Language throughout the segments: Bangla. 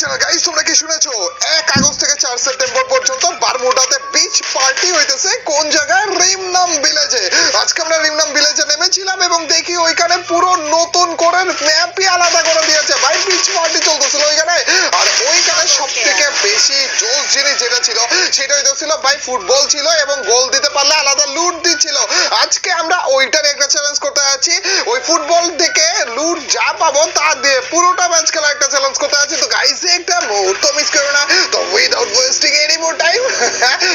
চ্যানেল গাইস তোমরা কি শুনেছো? এক আগস্ট থেকে চার সেপ্টেম্বর পর্যন্ত বারমুডাতে বিচ পার্টি হইতেছে। কোন জায়গায়? রিমনাম ভিলেজে আজকে আমরা রিমনাম ভিলেজে নেমেছিলাম এবং দেখি ওইখানে পুরো নতুন করে ম্যাপই আলাদা করে দিয়েছে। ভাই বিচ পার্টি চলতেছিল ওইখানে। আর ওইখানে সব থেকে বেশি জোস জিনিস যেটা ছিল সেটা হইতেছিল ভাই ফুটবল ছিল এবং গোল দিতে পারলে আলাদা লুট দিচ্ছিল আজকে আমরা ওইটার একটা চ্যালেঞ্জ করতে আছি ওই ফুটবল থেকে লুট যা পাবো তা দিয়ে পুরোটা ম্যাচ খেলা একটা চ্যালেঞ্জ করতে আছি। তো গাইস একটা মুহূর্ত মিস করো না। তো without wasting any more time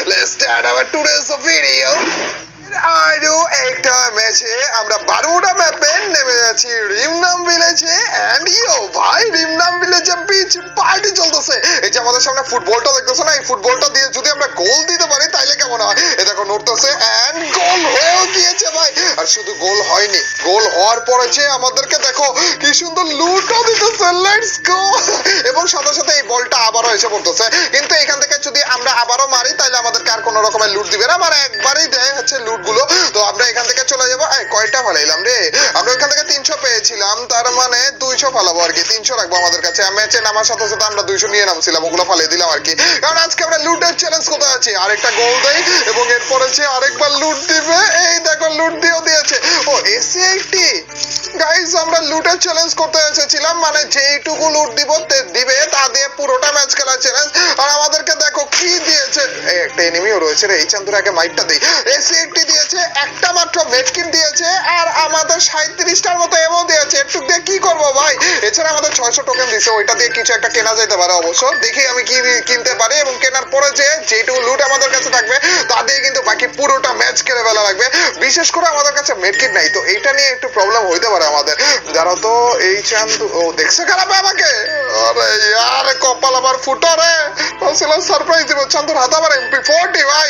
let's start our today's video একটা ম্যাচে আমরা বারোটা ম্যাপে নেমে যাচ্ছি। রিমনাম ভিলেজে এন্ড ইও ভাই রিমনাম ভিলেজে বিচ পার্টি চলতেছে। এই যে আমাদের সামনে ফুটবলটা দেখতেছো না? এই ফুটবলটা দিয়ে যদি আমরা গোল দিতে পারি, তাইলে কেমন হয়? এ দেখো, নড়তেছে এন্ড গোল হয়েও গিয়েছে ভাই? আর শুধু গোল হয়নি। গোল হওয়ার পরে যে আমাদেরকে দেখো, কি সুন্দর লুটও দিতেছে। লেটস গো এবং সাথে সাথে এই বলটা আবারও এসে পড়তেছে। কিন্তু এখান থেকে যদি আমরা আবারও মারি, তাহলে আমাদেরকে আর কোনো রকমের লুট দিবে না। মানে একবারই দেয় হচ্ছে লুটগুলো। তো আমরা এখান থেকে চলে যাব। এই, কয়টা ফালাইলাম রে? আমরা ওখান থেকে তিনশো পেয়েছিলাম তার মানে দুইশো ফালাবো আর কি তিনশো রাখব আমাদের কাছে। ম্যাচে নামার সাথে সাথে আমরা দুইশো নিয়ে নামছিলাম ওগুলো ফালিয়ে দিলাম আর কি। কারণ আজকে আমরা লুটের চ্যালেঞ্জ কোথায় আছি? আরেকটা গোল দেই এবং এরপরে যে আরেকবার লুট দিবে। এই দেখো লুট দিয়েও দিয়েছে। ও এসে একটি গাইস আমরা লুটের চ্যালেঞ্জ করতে এসেছিলাম মানে যেইটুকু লুট দিব দিবে তা দিয়ে পুরোটা ম্যাচ খেলার চ্যালেঞ্জ আর আমাদেরকে দেখো কি দিয়েছে। একটা এনিমিও রয়েছে রে এই চান্দুর আগে মাইকটা দেই। এসি একটি দিয়েছে একটা মাত্র মেডকিট দিয়েছে আর আমাদের সাঁত্রিশটার মতো এমো দিয়েছে। একটু দিয়ে কি করব ভাই? এছাড়া আমাদের ছয়শো টোকেন দিছে, ওইটা দিয়ে কিছু একটা কেনা যেতে পারে অবশ্য। দেখি আমি কি কিনতে পারি এবং কেনার পরে যে যেটুকু লুট আমাদের কাছে থাকবে, তা দিয়ে কিন্তু বাকি পুরোটা ম্যাচ খেলে ফেলা লাগবে। বিশেষ করে আমাদের কাছে মেডকিট নাই, তো এইটা নিয়ে একটু প্রবলেম হইতে পারে আমাদের। যারা তো এই চান্দু ও দেখছে খারাপ আমাকে? আরে ইয়ার, কপাল আমার ফুটো রে। বলছিল সারপ্রাইজ দিব চান্দুর হাত আবার এমপি ফোরটি ভাই।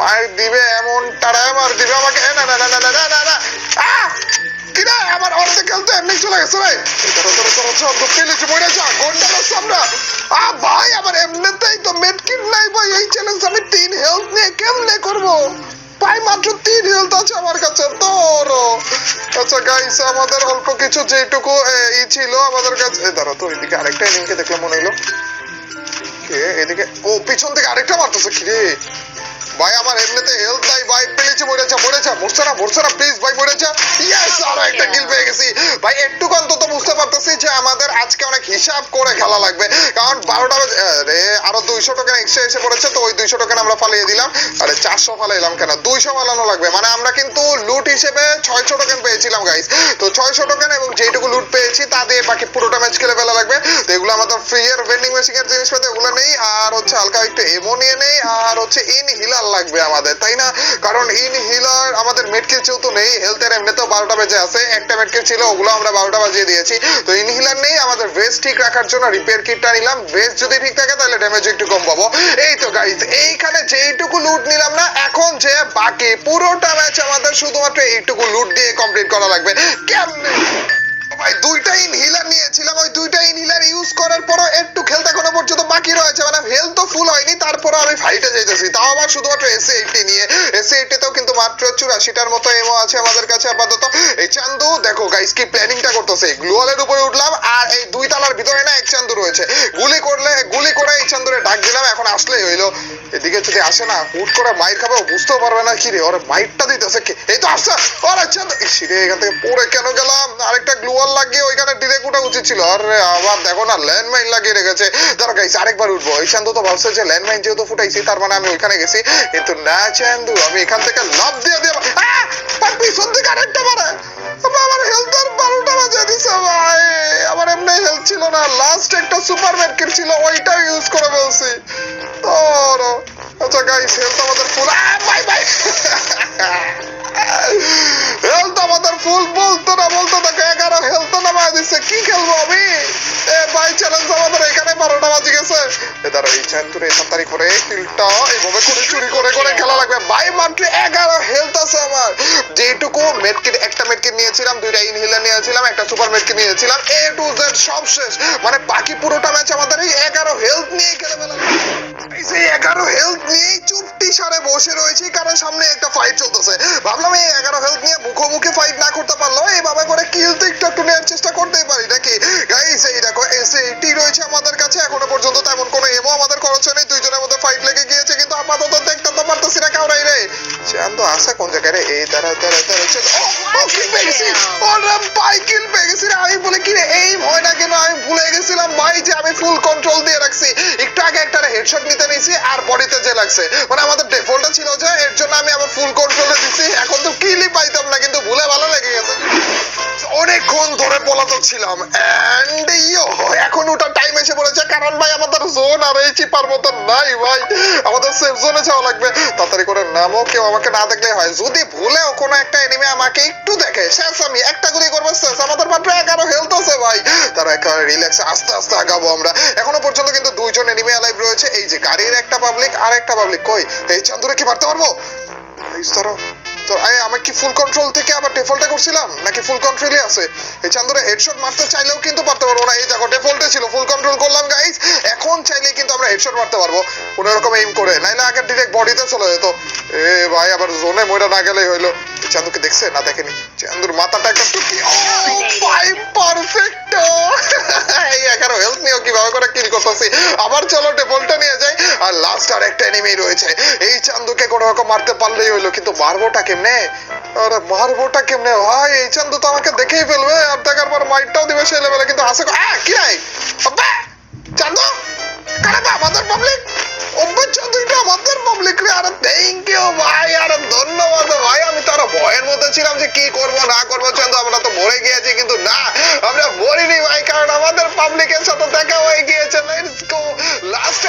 মার দিবে এমন টাড়ায় মার দিবে। দেখে আমাকে। না না না না না না না আমাদের অল্প কিছু যেটুকু ই ছিল আমাদের কাছে ধরো, তো এদিকে আরেকটা এদিকে দেখলাম মনে হলো কে, এদিকে ও, পিছন থেকে আরেকটা মারতেছে কিরে ভাই, আমার এমনিতে হেলথ নাই, ভাই, পেলেছে, মরছে না মরছে না প্লিজ ভাই মরে যা ইয়েস আরও একটা কিল পেয়ে গেছি। ভাই একটু অন্তত বুঝতে পারতেছি যে আমাদের আজকে অনেক হিসাব করে খেলা লাগবে। কারণ বারোটা বাজে- আরে দুইশো টোকেন এক্সট্রা এসে পড়েছে, তো ওই দুইশো টোকেন আমরা ফালিয়ে দিলাম। আরে, চারশো ফালাইলাম কেন? দুইশো ফালানো লাগবে। মানে আমরা কিন্তু লুট হিসেবে ছয়শো টোকেন পেয়েছিলাম গাইস তো ছয়শো টোকেন এবং যেটুকু লুট পেয়েছি, তা দিয়ে বাকি পুরোটা ম্যাচ খেলে ফেলা লাগবে। তো এগুলো আমাদের ফ্রি এর ভেন্ডিং মেশিনের জিনিসপত্র, এগুলো নেই, আর হচ্ছে হালকা একটু এমো নিয়ে নেই, আর হচ্ছে ইন হিলার লাগবে আমাদের, তাই না? কারণ ইন হিলার আমাদের মেডকিল যেহেতু নেই হেলথের এমনিতেও বারোটা বেজে আছে, একটা মেডকিল ছিল, ওগুলো আমরা বারোটা বাজিয়ে দিয়েছি। তো ইনহিলার নেই, আমাদের ভেস্ট ঠিক রাখার জন্য রিপেয়ার কিটটা নিলাম ভেস্ট যদি ঠিক থাকে তাহলে ড্যামেজ একটু কম পাবো। এই তো গাইজ এইখানে যেইটুকু লুট নিলাম না, এখন যে বাকি পুরোটা ম্যাচ আমাদের শুধুমাত্র এইটুকু লুট দিয়ে কমপ্লিট করা লাগবে। কেমনে? ভাই, দুইটা ইনহিলার নিয়েছিলাম, ওই দুইটা ইনহিলার ইউজ করার পরও একটু খেলতে এখনও পর্যন্ত বাকি রয়েছে মানে হেলথ তো ফুল হয়নি তারপরও আমি ফাইটে যাইতেছি তাও আবার শুধুমাত্র এসি এইটটি নিয়ে। এসি এইটটিতেও কিন্তু মাত্র চুরাশিটার মতো এমও আছে আমাদের কাছে আপাতত। এই চান্দু, দেখো গাইস কি প্ল্যানিংটা করতেছে। গ্লোয়ালের উপরে উঠলাম আর এই দুই তালার ভিতরে না এক চান্দু রয়েছে। গুলি করলে, গুলি করে এই চান্দুরে ডাক দিলাম, এখন আসলেই হইল। এদিকে যদি আসে না, হুট করে মাইর খাবে বুঝতেও পারবে না, কি রে, ওরে মাইরটা দিতেছে কে? এই তো আসছে। ওরে চান্দু রে এখান থেকে পড়ে কেন গেলাম? আরেকটা গ্লোয়াল লাগিয়ে ওইখানে ডিরেক্ট উঠা উচিত ছিল। আরে আবার দেখো না ল্যান্ডমাইন লাগিয়ে রেখেছে। ধরো গাইস আরেকবার উঠবো। এই ঈশান্ত তো ভাবছে যে ল্যান্ডমাইন যেহেতু ফুটাইছি, তার মানে আমি ওইখানে গেছি। কিন্তু না চান্দু, আমি এখান থেকে লাভ দিয়ে দিয়ে আহ! পিছন থেকে আরেকটা মারে। আমার হেলথের বারোটা বাজে দিছে ভাই। আমার এমনি হেলথ ছিল না। লাস্ট একটা সুপার মার্কেট ছিল, ওইটাও ইউজ করে ফেলছি। এখানে বারোটা বাজে গেছে। এ ধরো এই চ্যান্তুরে তাড়াতাড়ি করে কিলটা এইভাবে করে চুরি করে করে খেলা লাগবে। ভাই মাত্র এগারো হেলথ আছে আমার। যেটুকু মেডকিট একটা মেডকিট নিয়েছিলাম, দুইটা ইনহিলার নিয়েছিলাম, একটা সুপার মেডকিট নিয়েছিলাম এ টু জেড সব শেষ। মানে বাকি পুরোটা ম্যাচ আমাদের এই এগারো হেলথ নিয়ে খেলে ফেলা এই সেই এগারো হেলথ নিয়েই চুপটি সারে বসে রয়েছি, কারণ সামনে একটা ফাইট চলতেছে। ভাবলাম এই এগারো হেলথ নিয়ে মুখোমুখি ফাইট না করতে পারল এইভাবে করে কিল তো একটু একটু নেওয়ার চেষ্টা করতেই পারি, নাকি? আছে কোন জায়গায় এই দাঁড়া দাঁড়া দাঁড়া পেয়ে গেছি। ওরে ভাই কিল গেছি আমি বলে কি রে এই ভয় না কেন? আমি ভুলে গেছিলাম ভাই যে আমি ফুল কন্ট্রোল দিয়ে রাখছি। একটু আগে একটা হেডশট নিতে নিয়েছি আর বডিতে যে লাগছে। মানে আমাদের ডিফল্টটা ছিল যে এর জন্য আমি আবার ফুল কন্ট্রোলে দিছি। ধরে পলাতক ছিলাম। এন্ড ইয়ো, এখন ওটা টাইম এসে পড়েছে কারণ ভাই, আমাদের জোন আর এই চিপার মতো নাই ভাই। আমাদের সেফ জোনে যাওয়া লাগবে। তাড়াতাড়ি করে নামো, কেউ আমাকে না দেখলে হয়। যদি ভুলেও কোনো একটা এনিমে আমাকে একটু দেখে, শেষ আমি একটা গুলি করব, শেষ। আমাদের মাত্র এগারো হেলথ আছে ভাই। তারা একেবারে রিল্যাক্সে আস্তে আস্তে আগাবো আমরা। এখনও পর্যন্ত কিন্তু দুইজন এনিমে লাইভ রয়েছে। এই যে গাড়ির একটা পাবলিক আর একটা পাবলিক কই? এই চান্দুরে কি মারতে পারব? ধরো। তো আমি কি ফুল কন্ট্রোল থেকে আবার ডিফল্টে করছিলাম? নাকি ফুল কন্ট্রোলই আছে? এই চান্দুরে হেডশট মারতে চাইলেও কিন্তু পারতে পারব না। এই দেখো ডিফল্টে ছিল ফুল কন্ট্রোল করলাম গাইস এখন চাইলেই কিন্তু আমরা হেডশট মারতে পারব। কোনো রকম এইম করে। নাইলে আগে ডিরেক্ট বডিতে চলে যেত। এ ভাই, আবার জোনে মইরা না গেলেই হইল। চান্দুকে দেখছে? না, দেখেনি। চান্দুর মাথাটা একটা টুকি ও পারফেক্ট এই এগারো হেলথ নিয়েও কীভাবে করে কিল করতেছি? আবার চলো ডিফল্টে নিয়ে যাই। আর লাস্ট আর একটা এনিমি রয়েছে। এই চান্দুকে কোনো রকম মারতে পারলেই হইল, কিন্তু মারবোটা কেমনে? আরে, মারবোটা কেমনে? ভাই, এই চান্দু তো আমাকে দেখেই ফেলবে। আর দেখার পর মাইটটাও দিবে সেই লেভেলে কিন্তু আ কি নাই চান্দু! কারে বা মাদার পাবলিক চান্দু এটা আমাদের পাবলিক রে, আরে থ্যাংক ইউ ভাই, আরে ধন্যবাদ ভাই। আমি তো আরও ভয়ের মধ্যে ছিলাম যে কি করব, না করব, চন্দ্র, আমরা তো মরে গিয়েছি, কিন্তু না, আমরা মরিনি ভাই, কারণ আমাদের পাবলিকের সাথে দেখা হয়ে গিয়েছে। Let's go last